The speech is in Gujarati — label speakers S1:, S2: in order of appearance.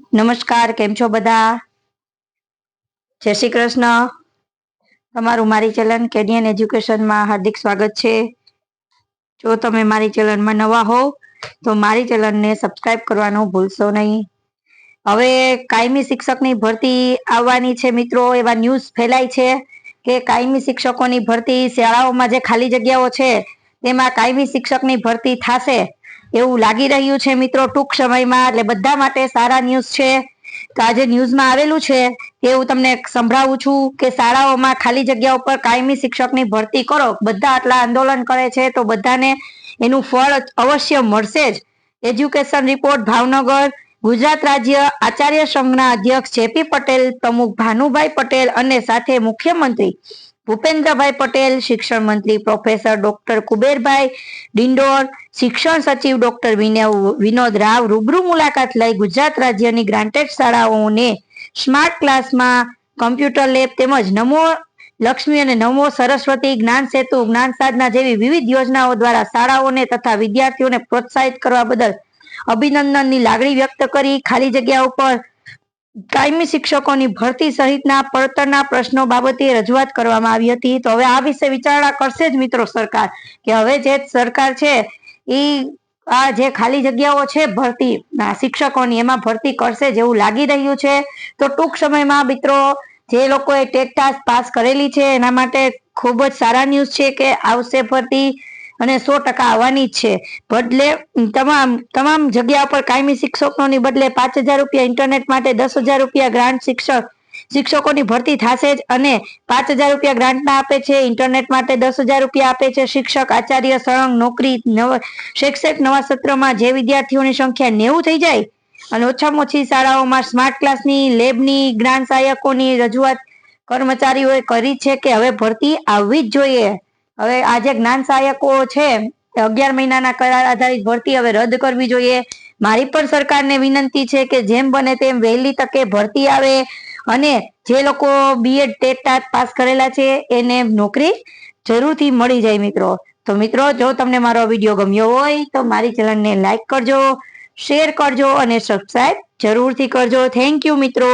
S1: નમસ્કાર, કેમ છો બધા? જય શ્રી કૃષ્ણ. તમારું મારી ચેનલ કેડિયન એજ્યુકેશનમાં હાર્દિક સ્વાગત છે. જો તમે મારી ચેનલમાં નવા હો, તો મારી ચેનલને સબસ્ક્રાઇબ કરવાનું ભૂલશો નહીં. હવે કાયમી શિક્ષકની ભરતી આવવાની છે મિત્રો. એવા ન્યૂઝ ફેલાય છે કે કાયમી શિક્ષકોની ભરતી શાળાઓમાં જે ખાલી જગ્યાઓ છે, તેમાં કાયમી શિક્ષકની ભરતી થશે. એવું લાગી રહ્યું છે મિત્રો, ટૂંક સમયમાં. એટલે બધા માટે સારા ન્યૂઝ છે. તો આજે ન્યૂઝમાં આવેલું છે તે હું તમને સંભળાવું છું કે શાળાઓમાં ખાલી જગ્યા ઉપર કાયમી શિક્ષકની ભરતી કરો. બધા આટલા આંદોલન કરે છે તો બધાને એનું ફળ અવશ્ય મળશે જ. Education report Bhavnagar. ગુજરાત રાજ્ય આચાર્ય સંઘના અધ્યક્ષ જેપી પટેલ, પ્રમુખ ભાનુભાઈ પટેલ અને સાથે મુખ્યમંત્રી ભૂપેન્દ્રભાઈ પટેલ, શિક્ષણ મંત્રી પ્રોફેસર ડોક્ટર કુબેરભાઈ ડિંડોર, શિક્ષણ સચિવ ડોક્ટર વિનોદ રાવ રૂબરૂ મુલાકાત લઈ ગુજરાત રાજ્યની ગ્રાન્ટેડ શાળાઓને સ્માર્ટ ક્લાસમાં કમ્પ્યુટર લેબ તેમજ નમો લક્ષ્મી અને નમો સરસ્વતી જ્ઞાન સેતુ, જ્ઞાન સાધના જેવી વિવિધ યોજનાઓ દ્વારા શાળાઓને તથા વિદ્યાર્થીઓને પ્રોત્સાહિત કરવા બદલ અભિનંદનની લાગણી વ્યક્ત કરી. ખાલી જગ્યા ઉપર કાયમી શિક્ષકોની ભરતી સહિતના પડતરના પ્રશ્નો બાબતે રજૂઆત કરવામાં આવી હતી. તો હવે આ વિશે વિચારણા કરશે જ મિત્રો સરકાર કે હવે જે સરકાર છે એ આ જે ખાલી જગ્યાઓ છે ભરતી શિક્ષકોની એમાં ભરતી કરશે જેવું લાગી રહ્યું છે. તો ટૂંક સમયમાં મિત્રો જે લોકોએ ટેટ પાસ કરેલી છે એના માટે ખૂબ જ સારા ન્યૂઝ છે કે આવશે ભરતી અને સો ટકા આવવાની જ છે. બદલે તમામ તમામ જગ્યા પર કાયમી શિક્ષકોની બદલે પાંચ હજાર રૂપિયા ઇન્ટરનેટ માટે દસ હજાર રૂપિયા ગ્રાન્ટ શિક્ષક, શિક્ષકોની ભરતી થશે જ અને પાંચ હજાર રૂપિયા ગ્રાન્ટના આપે છે ઇન્ટરનેટ માટે દસ હજાર રૂપિયા આપે છે, શિક્ષક, આચાર્ય સળંગ નોકરી, નવ, શૈક્ષિક નવા સત્રમાં જે વિદ્યાર્થીઓની સંખ્યા નેવું થઈ જાય અને ઓછામાં ઓછી શાળાઓમાં સ્માર્ટ ક્લાસની લેબની જ્ઞાન સહાયકોની રજૂઆત કર્મચારીઓએ કરી છે કે હવે ભરતી આવવી જ જોઈએ. હવે આ જે જ્ઞાન સહાયકો છે, અગિયાર મહિનાના કરાર આધારિત ભરતી હવે રદ કરવી જોઈએ. મારી પણ સરકારને વિનંતી છે કે જેમ બને તેમ વહેલી તકે ભરતી આવે અને જે લોકો બીએડ ટેટ પાસ કરેલા છે, એને નોકરી જરૂરથી મળી જાય મિત્રો. તો મિત્રો, જો તમને મારો વીડિયો ગમ્યો હોય, તો મારી ચેનલને લાઈક કરજો, શેર કરજો અને સબસ્ક્રાઈબ જરૂરથી કરજો. થેન્ક યુ મિત્રો.